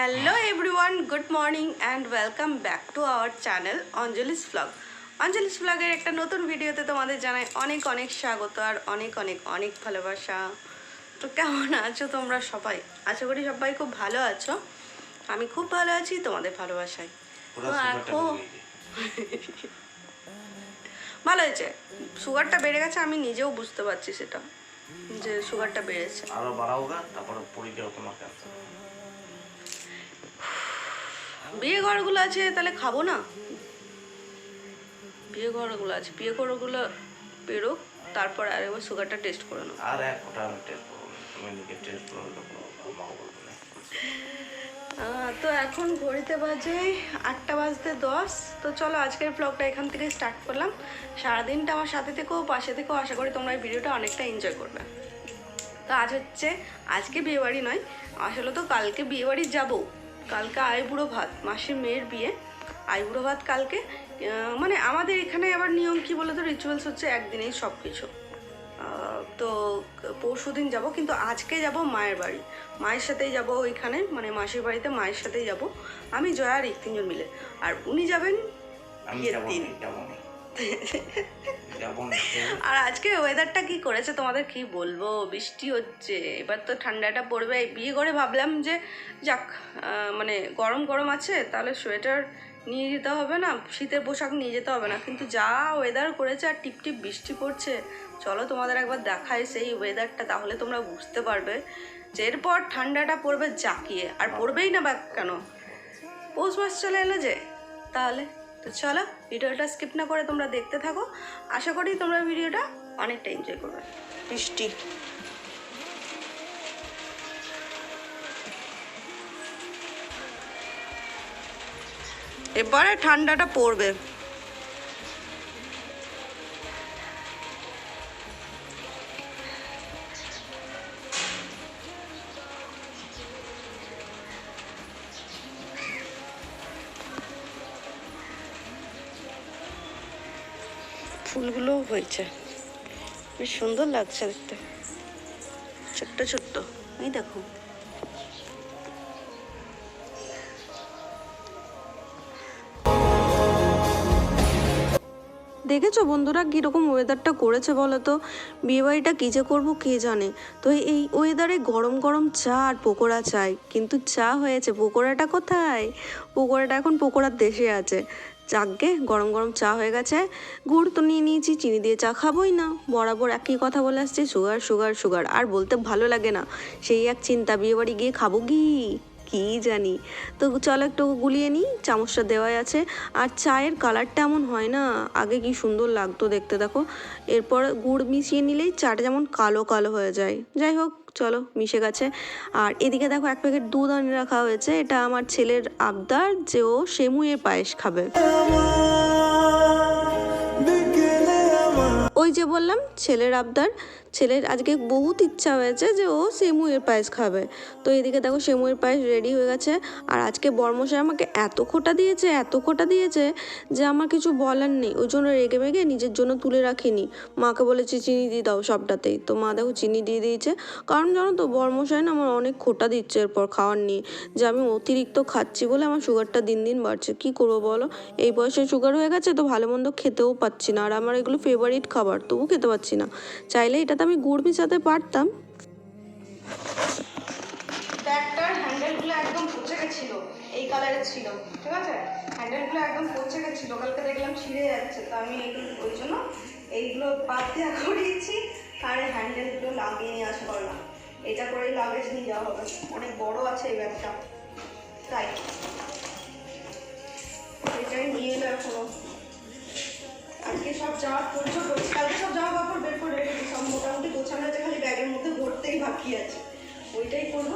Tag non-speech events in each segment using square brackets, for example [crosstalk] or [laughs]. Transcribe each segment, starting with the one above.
Hello everyone good morning and welcome back to our channel Anjali's blog Anjali's ব্লগের একটা নতুন ভিডিওতে তোমাদের জানাই অনেক অনেক স্বাগত আর অনেক অনেক অনেক ভালোবাসা। তো কেমন আছো তোমরা সবাই? আশা করি সবাই খুব ভালো আছো। আমি খুব ভালো আছি তোমাদের ভালোবাসায়। তো। [laughs] ভালো হয়েছে। সুগারটা বেড়ে গেছে আমি নিজেও বুঝতে পারছি সেটা। যে সুগারটা বেড়েছে। আরও বাড়াও গা তারপরে পরীক্ষা তোমার ক্যান্সার বিয়ে ঘরগুলো আছে তাহলে খাব না? বিয়ে ঘরগুলো আছে বিয়ে ঘরগুলো বেরোক তারপর আরেকবার সুগারটা টেস্ট করে নেব আর এক ফোঁটা আমি টেস্ট করব তুমি নিজে টেস্ট বলবে তো এখন ঘড়িতে বাজে আটটা বাজতে দশ তো চলো আজকের ব্লগটা এখান থেকে স্টার্ট করলাম। সারাদিনটা আমার সাথে থেকেও পাশে থেকেও আশা করি তোমরা এই ভিডিওটা অনেকটা এনজয় করবে। তো আজ হচ্ছে আজকে বিয়েবাড়ি নয় আসলে তো কালকে বিয়েবাড়ি যাব। কালকে আইবুড়ো ভাত মাসির মেয়ের বিয়ে। আইবুড়ো ভাত কালকে মানে আমাদের এখানে আবার নিয়ম কি বলে তো রিচুয়ালস হচ্ছে একদিনেই সব কিছু তো পরশু দিন যাব কিন্তু আজকে যাব মায়ের বাড়ি। মায়ের সাথেই যাব ওইখানে মানে মাসির বাড়িতে মায়ের সাথেই যাব। আমি জয়া আর এক তিনজন মিলে। আর উনি যাবেন বিয়ের দিন। আর আজকে ওয়েদারটা কি করেছে তোমাদের কি বলব? বৃষ্টি হচ্ছে। এবার তো ঠান্ডাটা পড়বে। বিয়ে করে ভাবলাম যে যাক মানে গরম গরম আছে, তাহলে সোয়েটার নিয়ে যেতে হবে না, শীতের পোশাক নিয়ে যেতে হবে না। কিন্তু যা ওয়েদার করেছে আর টিপ টিপ বৃষ্টি পড়ছে, চলো তোমাদের একবার দেখায় সেই ওয়েদারটা তাহলে তোমরা বুঝতে পারবে। যে এরপর ঠান্ডাটা পড়বে জাকিয়ে। আর পড়বেই না বা কেন? পৌষ মাস চলে এলো যে, তাহলে? তো চলো ভিডিওটা স্কিপ না করে তোমরা দেখতে থাকো। আশা করি তোমরা ভিডিওটা অনেকটা এনজয় করবে। বৃষ্টি এবারে ঠান্ডাটা পড়বে। হয়েছে বেশ সুন্দর লাগছে দেখতে। ছোট্ট ছোট্ট। এই দেখো। দেখেছ বন্ধুরা কীরকম ওয়েদারটা করেছে বলো তো? বিয়েবাড়িটা কী যে করব কে জানে? তো এই ওয়েদারে গরম গরম চা আর পকোড়া চাই। কিন্তু চা হয়েছে, পকোড়াটা কোথায়? পকোড়াটা এখন পকোড়ার দেশে আছে। যাকগে গরম গরম চা হয়ে গেছে। গুড় তো নিয়ে নিয়েছি, চিনি দিয়ে চা খাবোই না। বরাবর একই কথা বলে আসছে, সুগার সুগার সুগার। আর বলতে ভালো লাগে না। সেই এক চিন্তা, বিয়েবাড়ি গিয়ে খাব কি? কি জানি। তো চলো একটু গুলিয়ে নিই, চামচটা দেওয়াই আছে। আর চায়ের কালারটা এমন হয় না, আগে কি সুন্দর লাগতো দেখতে, দেখো। এরপর গুড় মিশিয়ে নিলেই চাটা যেমন কালো কালো হয়ে যায়। যাই হোক, চলো, মিশে গেছে। আর এদিকে দেখো, এক প্যাকেট দুধ আনিয়ে রাখা হয়েছে। এটা আমার ছেলের আবদার যে ও সেমুয়ের পায়েস খাবে। ওই যে বললাম, ছেলের আবদার। ছেলের আজকে বহুত ইচ্ছা হয়েছে যে ও সেমুয়ের পায়েস খাবে। তো এদিকে দেখো সেমুয়ের পায়েস রেডি হয়ে গেছে। আর আজকে বর্মশাই আমাকে এত খোটা দিয়েছে, এত খোটা দিয়েছে যে আমার কিছু বলার নেই। ওই জন্য রেগে মেগে নিজের জন্য তুলে রাখিনি। মাকে বলেছি, চিনি দিয়ে দাও সবটাতেই। তো মা দেখো চিনি দিয়ে দিয়েছে। কারণ জানো তো, বর্মশাই না আমার অনেক খোটা দিচ্ছে এরপর খাওয়ার নিয়ে। যে আমি অতিরিক্ত খাচ্ছি বলে আমার সুগারটা দিন দিন বাড়ছে। কি করব বলো? এই বয়সে সুগার হয়ে গেছে তো ভালো মন্দ খেতেও পাচ্ছি না। আর আমার এগুলো ফেভারিট খাবার। তবু খেতে পাচ্ছি না। চাইলে এটাতে আমি গুড় মিশাতে পারতাম। ব্যাগটার হ্যান্ডেলগুলো একদম পচে গেছিল, এই কালারের ছিল, ঠিক আছে? হ্যান্ডেলগুলো একদম পচে কালকে দেখলাম ছিঁড়ে যাচ্ছে, তো আমি ওই জন্য এইগুলো বাদ দেওয়া করিয়েছি আর হ্যান্ডেলগুলো লাগিয়ে নিয়ে আসা করলাম এটা করেই লাগেজ নিয়ে যাওয়া হবে, অনেক বড় আছে এই ব্যাগটা। তাই। এটাই নিয়ে এলো এখনও। আজকে সব জামা পরছো কালকে সব জামা কাপড় বের করে রেখেছি, সব মোটামুটি গোছানো আছে খালি ব্যাগের মধ্যে ভরতেই বাকি আছে। ওইটাই করব।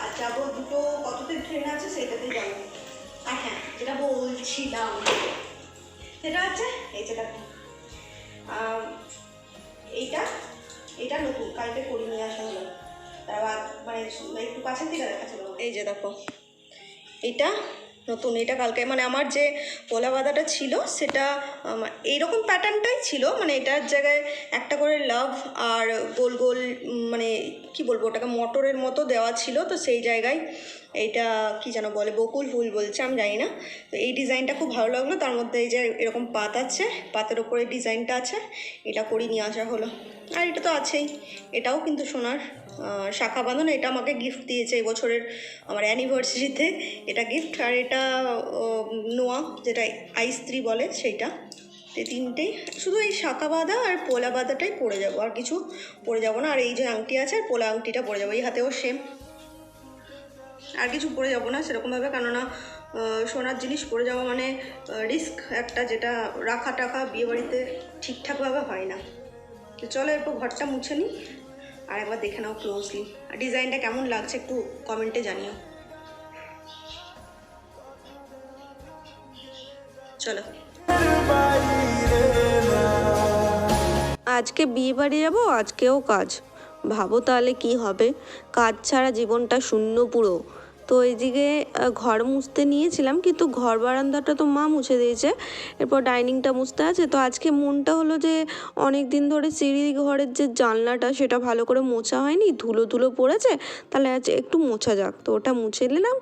আর যাব দুটো কতদিন ট্রেন আছে সেটাতেই যাব। আর হ্যাঁ যেটা বলছিলাম সেটা হচ্ছে এই যে দেখো। এইটা এইটা নতুন, কালকে করে নিয়ে আসা হলো। তারপর মানে একটু কাছের থেকে দেখাচ্ছিল এই যে দেখো এটা নতুন, এটা কালকে মানে আমার যে পোলা বাঁধাটা ছিল, সেটা এইরকম প্যাটার্নটাই ছিল মানে এটার জায়গায় একটা করে লাভ আর গোল গোল মানে কি বলব, ওটাকে মটরের মতো দেওয়া ছিল, তো সেই জায়গায় এইটা, কি যেন বলে, বকুল ফুল বলছে, আমি জানি না। তো এই ডিজাইনটা খুব ভালো লাগল, তার মধ্যে এই যে এরকম পাত আছে, পাতের ওপরে ডিজাইনটা আছে, এটা করে নিয়ে আসা হলো। আর এটা তো আছেই, এটাও কিন্তু সোনার। শাখা বাঁধানো এটা আমাকে গিফট দিয়েছে এই বছরের আমার অ্যানিভার্সারিতে এটা গিফট আর এটা নোয়া, যেটা আইস্ত্রি বলে সেইটা। তিনটেই শুধু এই শাখা বাঁধা আর পোলা বাঁধাটাই পরে যাব, আর কিছু পরে যাব না। আর এই যে আংটি আছে, আর পোলা আংটিটা পরে যাব, এই হাতেও সেম আর কিছু পরে যাব না সেরকমভাবে, কেননা সোনার জিনিস পরে যাওয়া মানে রিস্ক একটা যেটা রাখা টাকা বিয়েবাড়িতে ঠিকঠাকভাবে হয় না। তো চলো এরপর ঘরটা মুছে নিই। আর একবার দেখে নাও ক্লোজলি আর ডিজাইনটা কেমন লাগছে একটু কমেন্টে জানিও। চলো। আজকে বিয়ে বাড়ি যাব, আজকেও কাজ। ভাবো তাহলে কি হবে। কাজ ছাড়া জীবনটা শূন্য পুরো। তো এইদিকে ঘর মুছতে নিয়েছিলাম, কিন্তু ঘর বারান্দাটা তো মা মুছে দিয়েছে, এরপর ডাইনিংটা মুছতে আছে। তো আজকে মনটা হলো যে অনেক দিন ধরে সিঁড়ি ঘরের যে জানলাটা, সেটা ভালো করে মোছা হয়নি ধুলো ধুলো পড়েছে, তাহলে আজ একটু মোছা যাক। তো ওটা মুছে নিলাম,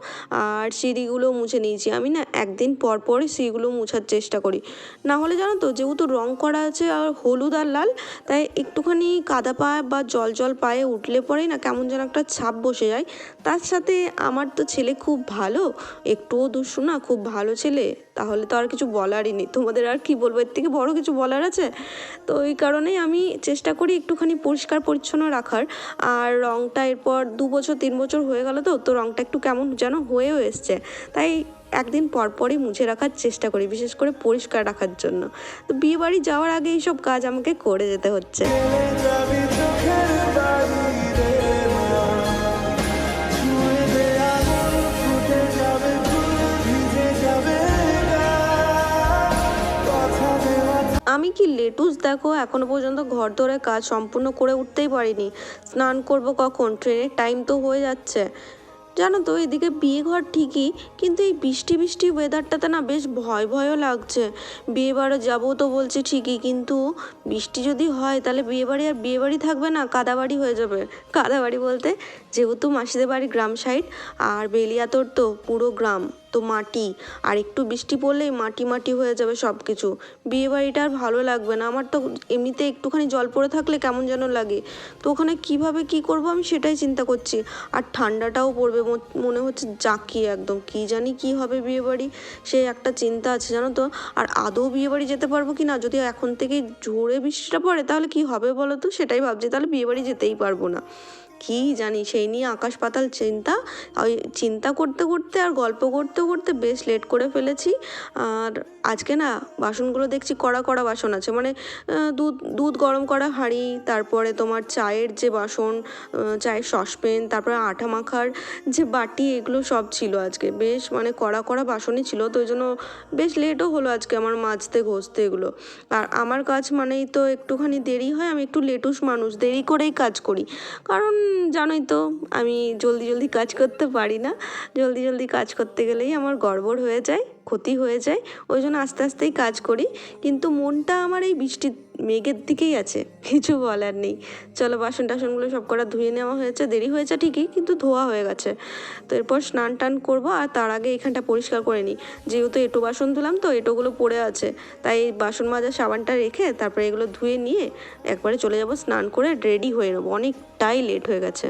আর সিঁড়িগুলো মুছে নিয়েছি। আমি না একদিন পর পরই সিঁড়িগুলো মোছার চেষ্টা করি। না হলে জানো তো, যেহেতু রং করা আছে আর হলুদ আর লাল, তাই একটুখানি কাদা পায়ে বা জল জল পায়ে উঠলে পরেই না কেমন যেন একটা ছাপ বসে যায়। তার সাথে আমার তো ছেলে খুব ভালো, একটুও দুষ্টু না, খুব ভালো ছেলে, তাহলে তো আর কিছু বলারই নেই। তোমাদের আর কি বলব, এর থেকে বড় কিছু বলার আছে? তো এই কারণেই আমি চেষ্টা করি একটুখানি পরিষ্কার পরিচ্ছন্ন রাখার। আর রংটা এরপর দু বছর, তিন বছর হয়ে গেল তো তো রঙটা একটু কেমন যেন হয়েও এসছে। তাই একদিন পর পরই মুছে রাখার চেষ্টা করি, বিশেষ করে পরিষ্কার রাখার জন্য। তো বিয়ে বাড়ি যাওয়ার আগে এইসব কাজ আমাকে করে যেতে হচ্ছে। আমি কি লেটুস দেখো? এখনও পর্যন্ত ঘর ধরে কাজ সম্পূর্ণ করে উঠতেই পারিনি। স্নান করব কখন? ট্রেনের টাইম তো হয়ে যাচ্ছে। জানো তো, এদিকে বিয়ে ঘর ঠিকই, কিন্তু এই বৃষ্টি বৃষ্টি ওয়েদারটাতে না বেশ ভয় ভয়ও লাগছে। বিয়ে বাড়ি যাব তো বলছি ঠিকই, কিন্তু বৃষ্টি যদি হয়, তাহলে বিয়ে বাড়ি আর বিয়ে বাড়ি থাকবে না কাদাবাড়ি হয়ে যাবে। কাদাবাড়ি বলতে, যেহেতু মাসিদের বাড়ি গ্রাম সাইড আর বেলিয়াতোর তো পুরো গ্রাম। তো মাটি। আর একটু বৃষ্টি পড়লেই মাটি মাটি হয়ে যাবে সব কিছু বিয়ে বাড়িটা আর ভালো লাগবে না। আমার তো এমনিতে একটুখানি জল পড়ে থাকলে কেমন যেন লাগে। তো ওখানে কীভাবে কি করব আমি সেটাই চিন্তা করছি। আর ঠান্ডাটাও পড়বে মনে হচ্ছে জাকি একদম। কি জানি কি হবে বিয়ে বাড়ি সেই একটা চিন্তা আছে, জানো তো? আর আদৌ বিয়ে বাড়ি যেতে পারব কি না যদি এখন থেকে জোরে বৃষ্টিটা পড়ে তাহলে কি হবে বলো তো? সেটাই ভাবছি। তাহলে বিয়ে বাড়ি যেতেই পারব না। কি জানি, সেই নিয়ে আকাশ পাতাল চিন্তা। ওই চিন্তা করতে করতে আর গল্প করতে করতে বেশ লেট করে ফেলেছি। আর আজকে না, বাসনগুলো দেখছি কড়া কড়া বাসন আছে। মানে দুধ দুধ গরম করা হাঁড়ি, তারপরে তোমার চায়ের যে বাসন চায়ের সসপেন তারপরে আঠা মাখার যে বাটি, এগুলো সব ছিল আজকে। বেশ মানে কড়া কড়া বাসনই ছিল, তো ওই জন্য বেশ লেটও হলো আজকে আমার মাজতে, ঘষতে এগুলো। আর আমার কাজ মানেই তো একটুখানি দেরি হয়, আমি একটু লেটুস মানুষ, দেরি করেই কাজ করি। কারণ জানোই তো, আমি জলদি জলদি কাজ করতে পারি না। জলদি জলদি কাজ করতে গেলেই আমার গড়বড় হয়ে যায়, ক্ষতি হয়ে যায়, ওই জন্য আস্তে আস্তেই কাজ করি। কিন্তু মনটা আমার এই বৃষ্টির মেঘের দিকেই আছে, কিছু বলার নেই। চলো বাসন টাসনগুলো সব কটা ধুয়ে নেওয়া হয়েছে, দেরি হয়েছে ঠিকই, কিন্তু ধোয়া হয়ে গেছে। তো এরপর স্নান টান করব, আর তার আগে এখানটা পরিষ্কার করে নিই। যেহেতু এঁটো বাসন ধুলাম, তো এঁটোগুলো পড়ে আছে। তাই বাসন মাজার সাবানটা রেখে তারপরে এগুলো ধুয়ে নিয়ে একবারে চলে যাব স্নান করে রেডি হয়ে নেব। অনেকটাই লেট হয়ে গেছে।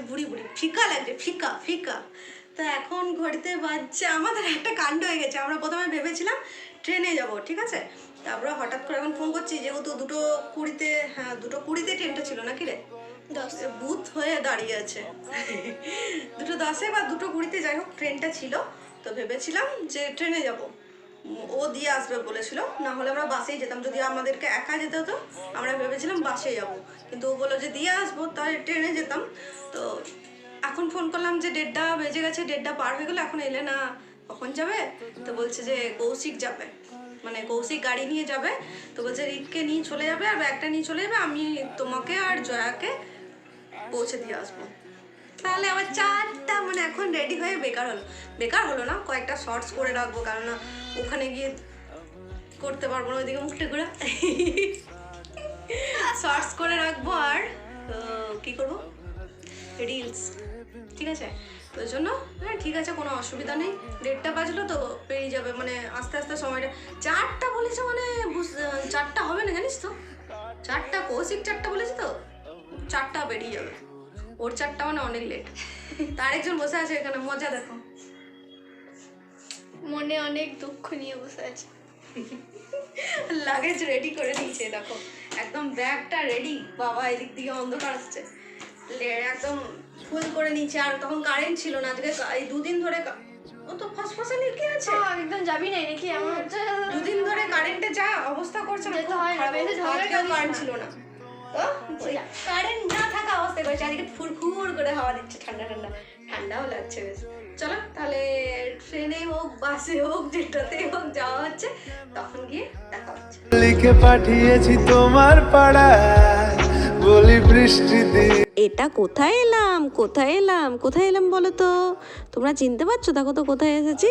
লাগছে বুড়ি বুড়ি ফিকা লাগছে ফিকা ফিকা। তো এখন ঘড়িতে বাজছে আমাদের একটা কাণ্ড হয়ে গেছে। আমরা প্রথমে ভেবেছিলাম ট্রেনে যাব ঠিক আছে? তারপরে হঠাৎ করে এখন ফোন করছি যেহেতু দুটো কুড়িতে হ্যাঁ দুটো কুড়িতে ট্রেনটা ছিল নাকি রে? দশ। বুথ হয়ে দাঁড়িয়ে আছে। দুটো দশে বা দুটো কুড়িতে যাই হোক ট্রেনটা ছিল। তো ভেবেছিলাম যে ট্রেনে যাব। ও দিয়ে আসবে বলেছিল, না হলে আমরা বাসেই যেতাম। যদি আমাদেরকে একা যেতে হতো, আমরা ভেবেছিলাম বাসে যাব। কিন্তু ও বলল যে দিয়ে আসব তাহলে ট্রেনে যেতাম। তো এখন ফোন করলাম যে ডেটটা বেজে গেছে ডেটটা পার হয়ে গেলো, এখন এলে না, কখন যাবে? তো বলছে যে কৌশিক যাবে। মানে কৌশিক গাড়ি নিয়ে যাবে। তো বলছে রিককে নিয়ে চলে যাবে আর ব্যাগটা নিয়ে চলে যাবে, আমি তোমাকে আর জয়াকে পৌঁছে দিয়ে আসব। তাহলে আবার চারটা মানে এখন রেডি হয়ে বেকার হলো। বেকার হলো না, কয়েকটা শর্টস করে রাখব কারণ ওখানে গিয়ে করতে পারব না, ওইদিকে মুখটা ঘোরা। শর্টস করে রাখব আর কি করব? রিলস ঠিক আছে? তো ওই জন্য হ্যাঁ ঠিক আছে, কোনো অসুবিধা নেই। দেড়টা বাজলো তো পেরিয়ে যাবে মানে আস্তে আস্তে সময়টা। চারটা বলেছে মানে চারটা হবে না জানিস তো? চারটা কৌশিক চারটা বলেছে তো? চারটা বেরিয়ে যাবে। ওর চারটা মানে অনেক লেট তার একজন বসে আছে এখানে মজা দেখো। মনে অনেক দুঃখ নিয়ে বসে আছে। লাগেজ রেডি করে দিয়েছে দেখো। একদম ব্যাগটা রেডি বাবা এদিক দিকে অন্ধকার আসছে লে- একদম ফুল করে নিচ্ছে আর তখন কারেন্ট ছিল না আজকে এই দুদিন ধরে ও তো ফসফসানি কি আছে। একদম যাবি নাই নাকি? আমার দুদিন ধরে কারেন্টে যা অবস্থা করছে না হয় না, কারেন্ট না। ছিল না। তো কারেন্ট না থাকা অবস্থায় করেছে আজকে ফুরফুর করে হাওয়া দিচ্ছে ঠান্ডা ঠান্ডা। ঠান্ডাও লাগছে বেশ। চলো তাহলে ট্রেনে হোক বাসে হোক যেটাতে হোক যাওয়া হচ্ছে তখন গিয়ে দেখা হচ্ছে। লিখে পাঠিয়েছি তোমার পাড়ায় বলি বৃষ্টি দিয়ে এটা কোথায় এলাম? কোথায় এলাম? কোথায় এলাম বলো তো? তোমরা চিনতে পারছ? দেখো তো কোথায় এসেছি।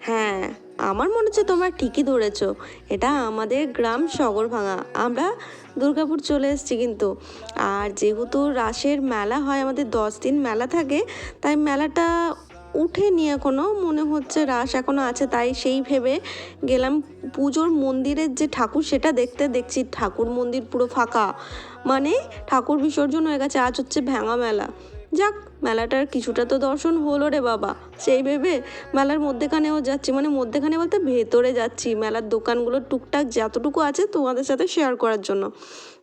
হ্যাঁ। আমার মনে হচ্ছে তোমরা ঠিকই ধরেছ। এটা আমাদের গ্রাম সগর ভাঙা। আমরা দুর্গাপুর চলে এসেছি কিন্তু। আর যেহেতু রাসের মেলা হয়, আমাদের দশ দিন মেলা থাকে, তাই মেলাটা উঠেনি এখনও। মনে হচ্ছে রাস এখনও আছে, তাই সেই ভেবে গেলাম পুজোর মন্দিরের যে ঠাকুর, সেটা দেখতে দেখছি। ঠাকুর মন্দির পুরো ফাঁকা। মানে ঠাকুর বিসর্জন হয়ে গেছে, আজ হচ্ছে ভ্যাঙা মেলা। যাক, মেলাটার কিছুটা তো দর্শন হলো রে বাবা। সেই ভেবে মেলার মধ্যেখানেও যাচ্ছি। মানে মধ্যেখানে বলতে ভেতরে যাচ্ছি। মেলার দোকানগুলো টুকটাক যতটুকু আছে তোমাদের সাথে শেয়ার করার জন্য।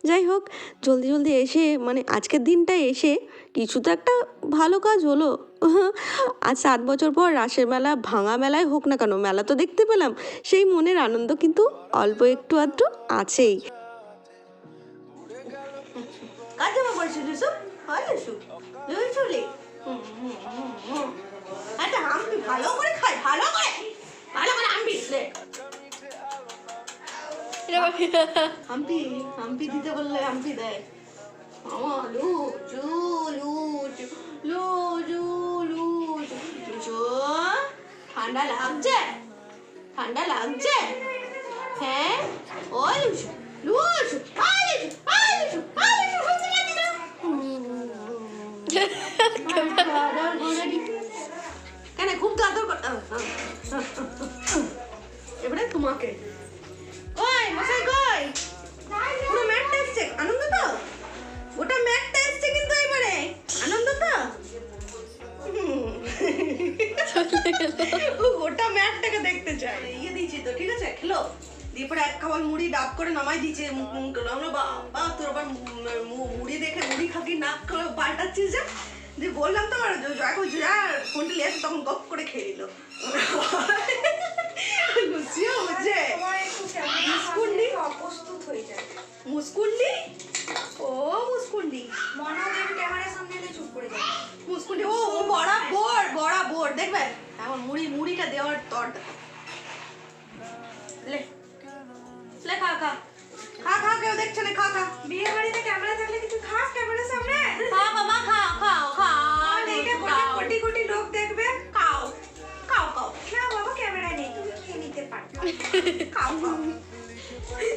যাই হোক, জলদি জলদি এসে মানে আজকের দিনটা এসে কিছু তো একটা ভালো কাজ হলো। [laughs] আজ সাত বছর পর রাসের মেলা, ভাঙা মেলায় হোক না কেন, মেলা তো দেখতে পেলাম। সেই মনের আনন্দ কিন্তু অল্প একটু আধটু আছেই। কাজ জামা ইউসুফ হয় ইউসুফ ইউসুফলি আচ্ছা ভালো করে খাই ভালো করে। ভালো করে হাম্পি হাম্পি দিতে বললে হাম্পি দেয়। মামা ঠান্ডা লাগছে? ঠান্ডা লাগছে? হ্যাঁ? ওই লুচু লুচু এবারে তোমাকে। কই, মশাই কই? পুরো ম্যাটটা এসছে। আনন্দ তো? গোটা ম্যাটটা এসছে কিন্তু এবারে। আনন্দ তো? হুম। ও, গোটা ম্যাটটাকে দেখতে চাই ইয়ে দিয়েছি তো, ঠিক আছে? খেলো। দিয়ে পরে এক খাবার মুড়ি ডাব করে নামাই দিয়েছে। মুখ মুখ করে আমরা বাবা তোর আবার মুড়ি দেখে মুড়ি খাবি, নাক পাল্টাচ্ছিস যে। দিয়ে বললাম তো আর এখন যা ফোনটা লিয়ে আসে। তখন গপ করে খেয়ে নিল। মুসকুন্ডি? অপ্রস্তুত হয়ে যায়। মুসকুন্ডি? ও মুসকুন্ডি। মনোদেব ক্যামেরার সামনে এলে চুপ করে যায় মুসকুন্ডি ও ও বড়া বোর বড়া দেখবে এখন মুড়ি মুড়িটা দেওয়ার তরটা লে লে খা খা। খা খা কেউ দেখছে না খা খা। বিয়ে বাড়িতে ক্যামেরা থাকলে কিছু খাস ক্যামেরার সামনে? খা বাবা খা খাও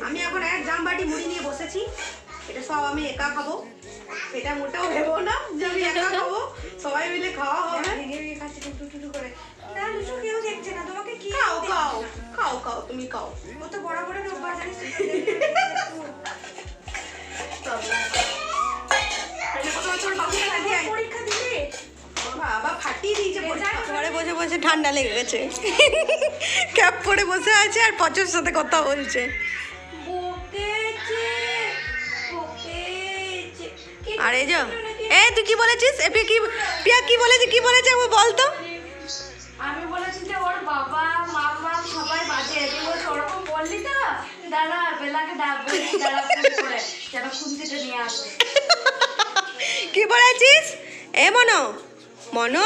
আমি এখন এক জামবাটি মুড়ি নিয়ে বসেছি। এটা সব আমি একা খাব। এটা মোটেও ভেবো না যে আমি একা খাব। সবাই মিলে খাওয়া হবে। করে। না লুচু কেউ দেখছে না তোমাকে কি খাও খাও খাও খাও তুমি খাও। ও তো বড় বড় লোক জানিস [laughs] ঘরে বসে বসে ঠান্ডা লেগে গেছে পরে বসে আছে আর সাথে কথা বলছে। এ তুই বলেছিস? এ পিয়া কি বলেছি? তো। কি বলেছিস? এ মনো। মনো?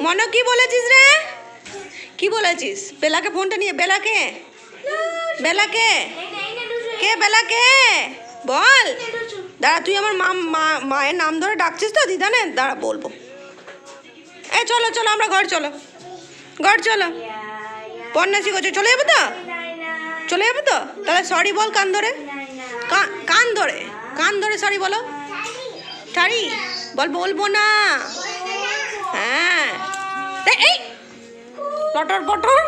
মনো, কি বলেছিস রে? কি বলেছিস? বেলাকে ফোনটা নিয়ে, বেলাকে? বেলাকে? কে বেলাকে? বল। দাঁড়া, তুই আমার মা মায়ের নাম ধরে ডাকছিস তো দিদানে দাঁড়া, বলব। এ, চলো চলো, আমরা ঘর, চলো। ঘর, চলো। পন্না শিখছো চলে যাব তো? চলে যাব তো? তাহলে সরি বল কান ধরে। কান ধরে। কান ধরে সরি বলো। ছাড়ি বল বলব না। হ্যাঁ। এই পটর পটর।